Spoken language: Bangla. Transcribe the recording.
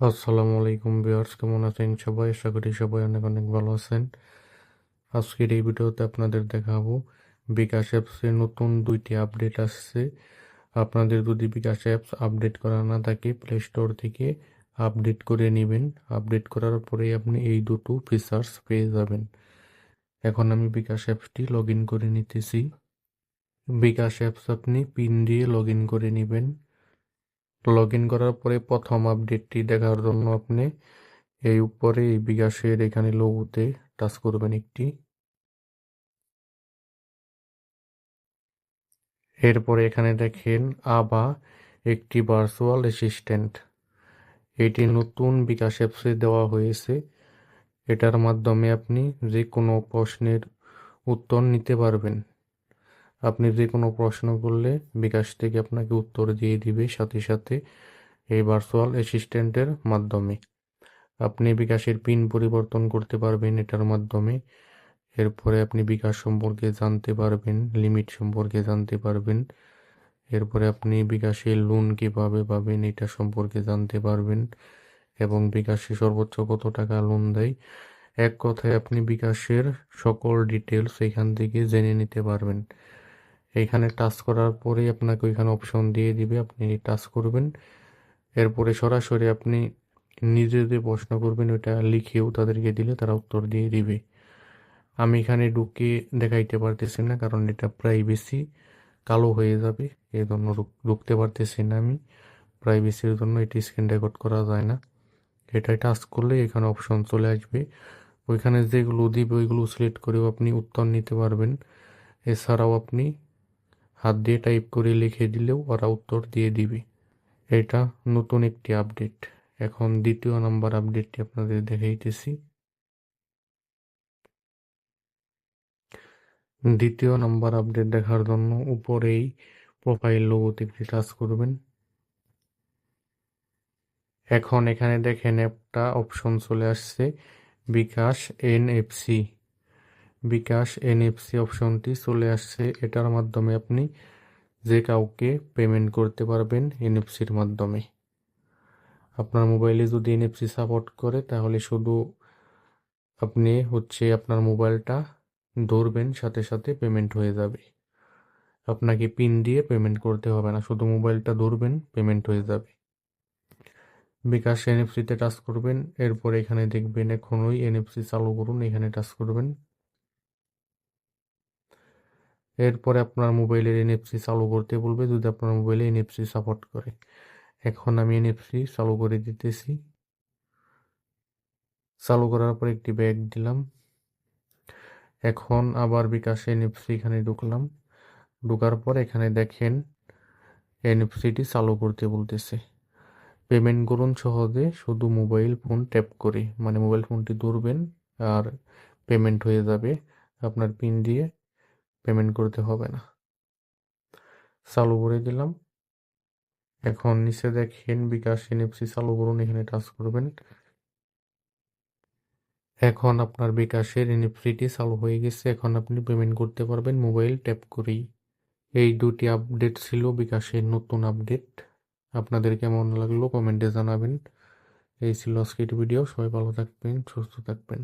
আসসালামু আলাইকুম ভিউয়ার্স, কেমন আছেন সবাই? আশা করি সবাই অনেক অনেক ভালো আছেন। আজকের এই ভিডিওতে আপনাদের দেখাবো বিকাশ অ্যাপসে নতুন দুইটি আপডেট আসছে। আপনাদের যদি বিকাশ অ্যাপস আপডেট করা না থাকে প্লে স্টোর থেকে আপডেট করে নেবেন। আপডেট করার পরেই আপনি এই দুটো ফিচার্স পেয়ে যাবেন। এখন আমি বিকাশ অ্যাপসটি লগ ইন করে নিতেছি। বিকাশ অ্যাপস আপনি পিন দিয়ে লগ ইন করে নেবেন। লগ ইন করার পরে প্রথম আপডেটটি দেখার জন্য আপনি এই উপরে এই বিকাশের এখানে লোগোতে টাচ করবেন একটি। এরপরে এখানে দেখেন আবা একটি ভার্চুয়াল অ্যাসিস্ট্যান্ট এটি নতুন বিকাশ অ্যাপসে দেওয়া হয়েছে। এটার মাধ্যমে আপনি যে কোনো প্রশ্নের উত্তর নিতে পারবেন। আপনি যে কোনো প্রশ্ন করলে বিকাশ থেকে আপনাকে উত্তর দিয়ে দিবে সাথে সাথে এই ভার্চুয়াল অ্যাসিস্ট্যান্টের মাধ্যমে। আপনি বিকাশের পিন পরিবর্তন করতে পারবেন এটার মাধ্যমে। এরপরে আপনি বিকাশ সম্পর্কে জানতে পারবেন লিমিট সম্পর্কে জানতে পারবেন। এরপরে আপনি বিকাশে লোন কীভাবে পাবেন এটা সম্পর্কে জানতে পারবেন এবং বিকাশে সর্বোচ্চ কত টাকা লোন দেয়। এক কথায় আপনি বিকাশের সকল ডিটেলস এখান থেকে জেনে নিতে পারবেন। এখানে টাচ করার পরেই আপনাকে ওইখানে অপশন দিয়ে দিবে, আপনি টাচ করবেন। এরপরে সরাসরি আপনি নিজে যে প্রশ্ন করবেন, ওইটা লিখেও তাদেরকে দিলে তারা উত্তর দিয়ে দিবে। আমি এখানে ঢুকে দেখাইতে পারতেছি না, কারণ এটা প্রাইভেসি কালো হয়ে যাবে এই জন্য ঢুকতে পারতেছি না আমি। প্রাইভেসির জন্য এটি স্ক্রিন রেকর্ড করা যায় না। এটা টাচ করলে এখানে অপশন চলে আসবে। ওইখানে যেগুলো দিবে, ওইগুলো সিলেক্ট করেও আপনি উত্তর নিতে পারবেন। এছাড়াও আপনি হাত দিয়ে টাইপ করে লিখে দিলেও ওরা উত্তর দিয়ে দিবে। এটা নতুন একটি আপডেট এখন দ্বিতীয় নাম্বার আপডেটটি আপনাদের দেখাইতেছি। দ্বিতীয় নাম্বার আপডেট দেখার জন্য উপরেই প্রোফাইল লোগোতে একটি টাচ করবেন। এখন এখানে দেখেন একটা অপশন চলে আসছে, বিকাশ এনএফসি বিকাশ এনএফসি অপশনটি চলে আসছে। এটার মাধ্যমে আপনি যে কাউকে পেমেন্ট করতে পারবেন এনএফসির মাধ্যমে। আপনার মোবাইলে যদি এনএফসি সাপোর্ট করে, তাহলে শুধু আপনি হচ্ছে আপনার মোবাইলটা ধরবেন, সাথে সাথে পেমেন্ট হয়ে যাবে। আপনাকে পিন দিয়ে পেমেন্ট করতে হবে না, শুধু মোবাইলটা ধরবেন পেমেন্ট হয়ে যাবে। বিকাশ এনএফসিতে টাচ করবেন, এরপর এখানে দেখবেন এখনই এনএফসি চালু করুন, এখানে টাচ করবেন। এরপরে আপনার মোবাইলের এনএফসি চালু করতে বলবে যদি আপনার মোবাইলে এনএফসি সাপোর্ট করে। এখন আমি এনএফসি চালু করে দিতেছি। চালু করার পর একটি ব্যাগ দিলাম। এখন আবার বিকাশে এনএফসি এখানে ঢুকলাম। ঢুকার পর এখানে দেখেন এনএফসিটি চালু করতে বলতেছে। পেমেন্ট করুন সহজে, শুধু মোবাইল ফোন ট্যাপ করে। মানে মোবাইল ফোনটি ধরবেন আর পেমেন্ট হয়ে যাবে আপনার পিন দিয়ে। পেমেন্ট করতে হবে না। চালু করে দিলাম। এখন নিচে দেখেন বিকাশ এনএফসি চালু করুন, এখানে টাচ করবেন। এখন আপনার বিকাশের এনএফসিটি চালু হয়ে গেছে। এখন আপনি পেমেন্ট করতে পারবেন মোবাইল ট্যাপ করেই। এই দুটি আপডেট ছিল, বিকাশের নতুন আপডেট আপনাদের কেমন লাগল কমেন্টে জানাবেন। এই ছিল আজকের ভিডিও সবাই ভালো থাকবেন, সুস্থ থাকবেন।